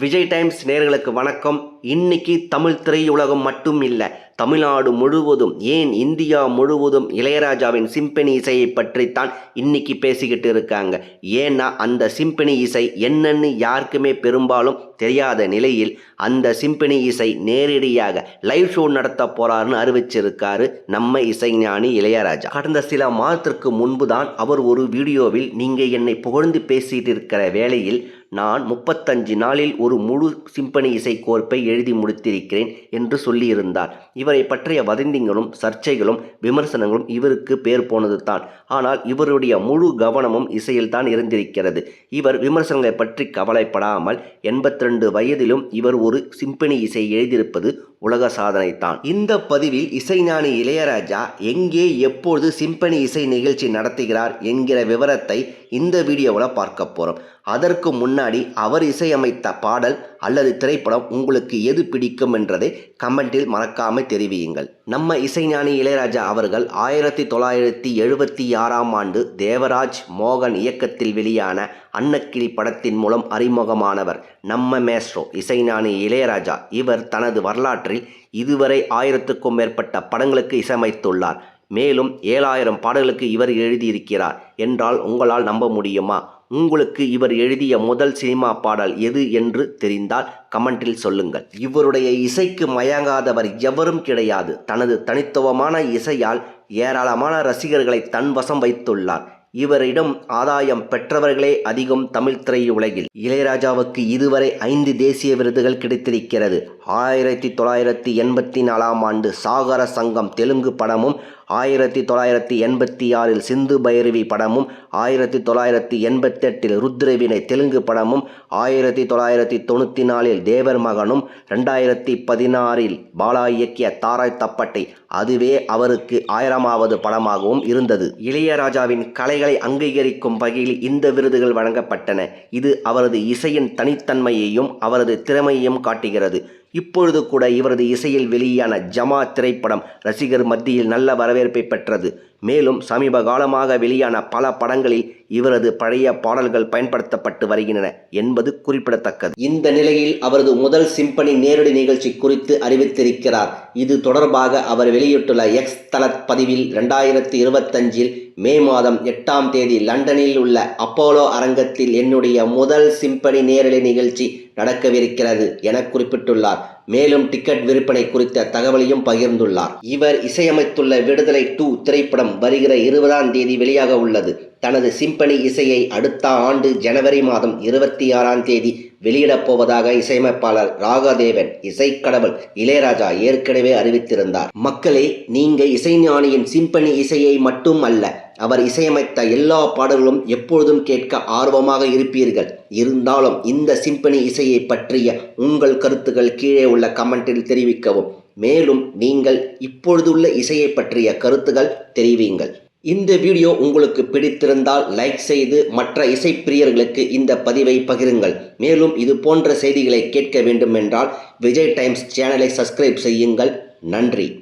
Vijay times நேர்களுக்கு வணக்கம். இன்னைக்கு தமிழ் திரையுலகம் மட்டும் இல்லை தமிழ்நாடு முழுவதும் ஏன் இந்தியா முழுவதும் இளையராஜாவின் சிம்பனி இசையை பற்றித்தான் இன்னைக்கு பேசிக்கிட்டு இருக்காங்க? ஏன்னா அந்த சிம்பனி இசை என்னன்னு யாருக்குமே பெரும்பாலும் தெரியாத நிலையில் அந்த சிம்பனி இசை நேரடியாக லைவ் ஷோ நடத்த போறாருன்னு அறிவிச்சிருக்காரு நம்ம இசைஞானி இளையராஜா. கடந்த சில மாதத்திற்கு முன்பு தான் அவர் ஒரு வீடியோவில் நீங்க என்னை புகழ்ந்து பேசிட்டு இருக்கிற வேளையில் நான் முப்பத்தஞ்சு நாளில் ஒரு முழு சிம்பனி இசை கோர்ப்பை எழுதி முடித்திருக்கிறேன் என்று சொல்லியிருந்தார். இவர் இவரை பற்றிய வதந்திங்களும் சர்ச்சைகளும் விமர்சனங்களும் இவருக்கு பேர் போனது தான் ஆனால் இவருடைய முழு கவனமும் இசையில் தான் இருந்திருக்கிறது இவர் விமர்சனங்களை பற்றி கவலைப்படாமல் எண்பத்தி ரெண்டு வயதிலும் இவர் ஒரு சிம்பனி இசை எழுதியிருப்பது உலக சாதனை தான் இந்த பதிவில் இசைஞானி இளையராஜா எங்கே எப்பொழுது சிம்பனி இசை நிகழ்ச்சி நடத்துகிறார் என்கிற விவரத்தை இந்த வீடியோவில் பார்க்க போகிறோம் அதற்கு முன்னாடி அவர் இசையமைத்த பாடல் அல்லது திரைப்படம் உங்களுக்கு எது பிடிக்கும் என்றதை கமெண்டில் மறக்காமல் தெரிவியுங்கள். நம்ம இசைஞானி இளையராஜா அவர்கள் ஆயிரத்தி தொள்ளாயிரத்தி எழுபத்தி ஆறாம் ஆண்டு தேவராஜ் மோகன் இயக்கத்தில் வெளியான அன்னக்கிளி படத்தின் மூலம் அறிமுகமானவர் நம்ம மேஸ்ட்ரோ இசைஞானி இளையராஜா இவர் தனது வரலாற்று வரலாற்றில் இதுவரை ஆயிரத்துக்கும் மேற்பட்ட படங்களுக்கு இசையமைத்துள்ளார். மேலும் ஏழாயிரம் பாடல்களுக்கு இவர் எழுதியிருக்கிறார் என்றால் உங்களால் நம்ப முடியுமா? உங்களுக்கு இவர் எழுதிய முதல் சினிமா பாடல் எது என்று தெரிந்தால் கமெண்டில் சொல்லுங்கள். இவருடைய இசைக்கு மயங்காதவர் எவரும் கிடையாது. தனது தனித்துவமான இசையால் ஏராளமான ரசிகர்களை தன்வசம் வைத்துள்ளார். இவரிடம் ஆதாயம் பெற்றவர்களே அதிகம் தமிழ் திரையுலகில். இளையராஜாவுக்கு இதுவரை ஐந்து தேசிய விருதுகள் கிடைத்திருக்கிறது. ஆயிரத்தி தொள்ளாயிரத்தி எண்பத்தி நாலாம் ஆண்டு சாகர சங்கம் தெலுங்கு படமும் ஆயிரத்தி தொள்ளாயிரத்தி எண்பத்தி ஆறில் சிந்து பைரவி படமும் ஆயிரத்தி தொள்ளாயிரத்தி எண்பத்தெட்டில் ருத்ரவினை தெலுங்கு படமும் ஆயிரத்தி தொள்ளாயிரத்தி தொண்ணூற்றி நாலில் தேவர் மகனும் ரெண்டாயிரத்தி பதினாறில் பாலா இயக்கிய தாராய் தப்பட்டை அதுவே அவருக்கு ஆயிரமாவது படமாகவும் இருந்தது. இளையராஜாவின் கலைகளை அங்கீகரிக்கும் வகையில் இந்த விருதுகள் வழங்கப்பட்டன. இது அவரது இசையின் தனித்தன்மையையும் அவரது திறமையையும் காட்டுகிறது. இப்பொழுது கூட இவரது இசையில் வெளியான ஜமா திரைப்படம் ரசிகர் மத்தியில் நல்ல வரவேற்பை பெற்றது. மேலும் சமீப காலமாக வெளியான பல படங்களில் இவரது பழைய பாடல்கள் பயன்படுத்தப்பட்டு வருகின்றன என்பது குறிப்பிடத்தக்கது. இந்த நிலையில் அவரது முதல் சிம்பனி நேரடி நிகழ்ச்சி குறித்து அறிவித்திருக்கிறார். இது தொடர்பாக அவர் வெளியிட்டுள்ள எக்ஸ் தள பதிவில் ரெண்டாயிரத்தி இருபத்தஞ்சில் மே மாதம் எட்டாம் தேதி லண்டனில் உள்ள அப்போலோ அரங்கத்தில் என்னுடைய முதல் சிம்பனி நேரடி நிகழ்ச்சி நடக்கவிருக்கிறது என குறிப்பிட்டுள்ளார். மேலும் டிக்கெட் விற்பனை குறித்த தகவலையும் பகிர்ந்துள்ளார். இவர் இசையமைத்துள்ள விடுதலை டூ திரைப்படம் வருகிற இருபதாம் தேதி வெளியாக உள்ளது. தனது சிம்பனி இசையை அடுத்த ஆண்டு ஜனவரி மாதம் இருபத்தி ஆறாம் தேதி வெளியிடப் போவதாக இசையமைப்பாளர் ராகதேவன் இசைக்கடவுள் இளையராஜா ஏற்கனவே அறிவித்திருந்தார். மக்களே நீங்க இசைஞானியின் சிம்பனி இசையை மட்டும் அல்ல அவர் இசையமைத்த எல்லா பாடல்களும் எப்பொழுதும் கேட்க ஆர்வமாக இருப்பீர்கள். இருந்தாலும் இந்த சிம்பனி இசையை பற்றிய உங்கள் கருத்துக்கள் கீழே உள்ள கமெண்டில் தெரிவிக்கவும். மேலும் நீங்கள் இப்பொழுதுள்ள இசையை பற்றிய கருத்துக்கள் தெரிவிங்கள் இந்த வீடியோ உங்களுக்கு பிடித்திருந்தால் லைக் செய்து மற்ற இசைப்பிரியர்களுக்கு இந்த பதிவை பகிருங்கள். மேலும் இது போன்ற செய்திகளை கேட்க வேண்டும் என்றால் விஜய் டைம்ஸ் சேனலை சப்ஸ்கிரைப் செய்யுங்கள். நன்றி.